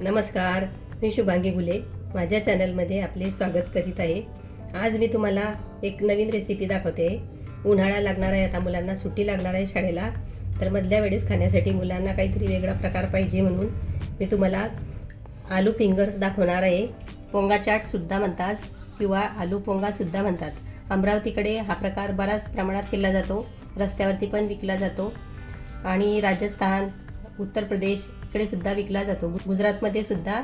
नमस्कार मी शुभांगी गुले. माझ्या चॅनलमध्ये आपले स्वागत करीत आहे. आज मी तुम्हाला एक नवीन रेसिपी दाखवते. उन्हाळा लागणार आहे आता मुलांना सुट्टी लागणार आहे शाळेला. तर मधल्या वेळेस खाण्यासाठी मुलांना काहीतरी वेगळा प्रकार पाहिजे म्हणून मी तुम्हाला आलू फिंगर्स दाखवणार आहे. पोंगा चाटसुद्धा म्हणतात किंवा आलू पोंगासुद्धा म्हणतात. अमरावतीकडे हा प्रकार बराच प्रमाणात केला जातो. रस्त्यावरती पण विकला जातो. आणि राजस्थान उत्तर प्रदेश इकडे सुद्धा विकला जातो. गु- गुजरातमध्ये सुद्धा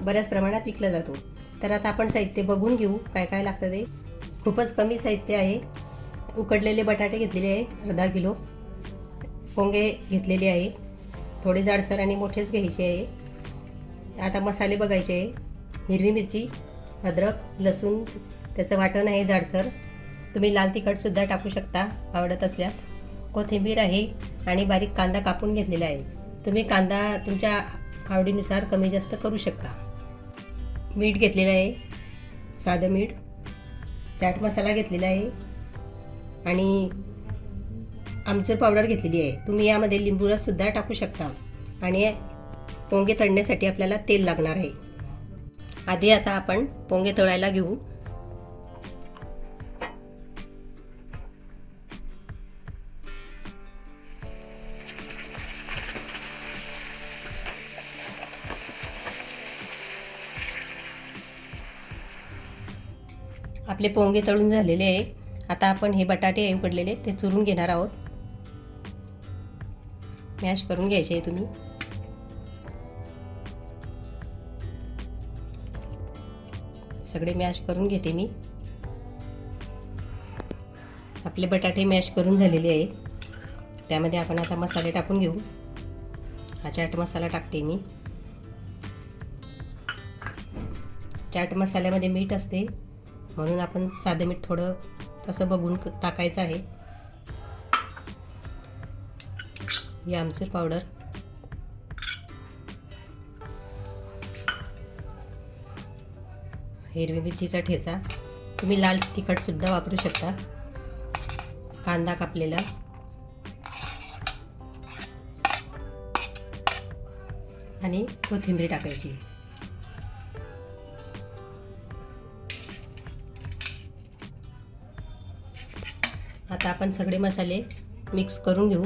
बऱ्याच प्रमाणात विकला जातो. तर आता आपण साहित्य बघून घेऊ काय काय लागतं ते. खूपच कमी साहित्य आहे. उकडलेले बटाटे घेतलेले आहे अर्धा किलो. पोंगे घेतलेले आहे. थोडे जाडसर आणि मोठेच घ्यायचे आहे. आता मसाले बघायचे आहे. हिरवी मिरची अद्रक लसूण त्याचं वाटण आहे जाडसर. तुम्ही लाल तिखटसुद्धा टाकू शकता आवडत असल्यास. कोथिंबीर आहे आणि बारीक कांदा कापून घेतलेला आहे. तुम्ही कांदा तुमच्या आवडीनुसार कमी जास्त करू शकता. मीठ घेतलेलं आहे. साधं मीठ. चाट मसाला घेतलेला आहे. आणि आमचूर पावडर घेतलेली आहे. तुम्ही यामध्ये लिंबू रससुद्धा टाकू शकता. आणि पोंगे तळण्यासाठी आपल्याला तेल लागणार आहे. आधी आता आपण पोंगे तळायला घेऊ. आपले पोंगे तळून झालेले आहे. आता आपण हे बटाटे उकडलेले ते चुरून घेणार आहोत. मॅश करून घ्यायचे आहे तुम्ही. सगळे मॅश करून घेते मी. आपले बटाटे मॅश करून झालेले आहेत. त्यामध्ये आपण आता मसाले टाकून घेऊ. हा चाट मसाला टाकते मी. चाट मसाल्यामध्ये मीठ असते. म्हणून आपण साधं मीठ थोडं तसं बघून टाकायचं आहे. ही आमचूर पावडर हिरवी मिरचीचा ठेचा. तुम्ही लाल तिखटसुद्धा वापरू शकता. कांदा कापलेला. आणि कोथिंबीर टाकायची. आता आपण सगळे मसाले मिक्स करून घेऊ.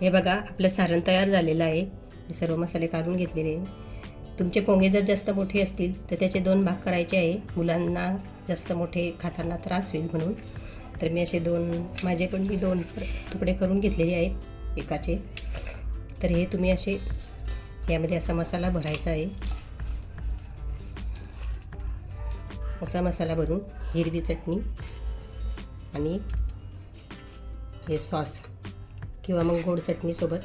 हे बघा आपलं सारण तयार झालेलं आहे. हे सर्व मसाले काढून घेतलेले तुमचे पोंगे जर जास्त मोठे असतील तर त्याचे दोन भाग करायचे आहे. मुलांना जास्त मोठे खाताना त्रास होईल म्हणून. तर मी असे दोन माझे पण मी दोन तुकडे करून घेतलेले आहेत एकाचे. तर हे तुम्ही असे यामध्ये असा मसाला भरायचा आहे. असा मसाला भरून हिरवी चटणी आणि हे सॉस किंवा मग गोड चटणीसोबत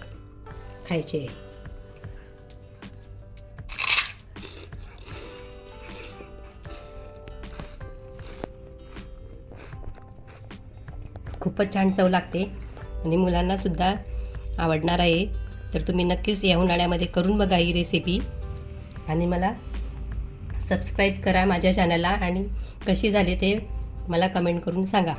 खायचे आहे. खूपच छान चव लागते आणि मुलांनासुद्धा आवडणार आहे. तर तुम्ही नक्कीच या उन्हाळ्यामध्ये करून बघा ही रेसिपी आणि मला सबस्क्राईब करा माझ्या चॅनलला आणि कशी झाली ते मला कमेंट करून सांगा.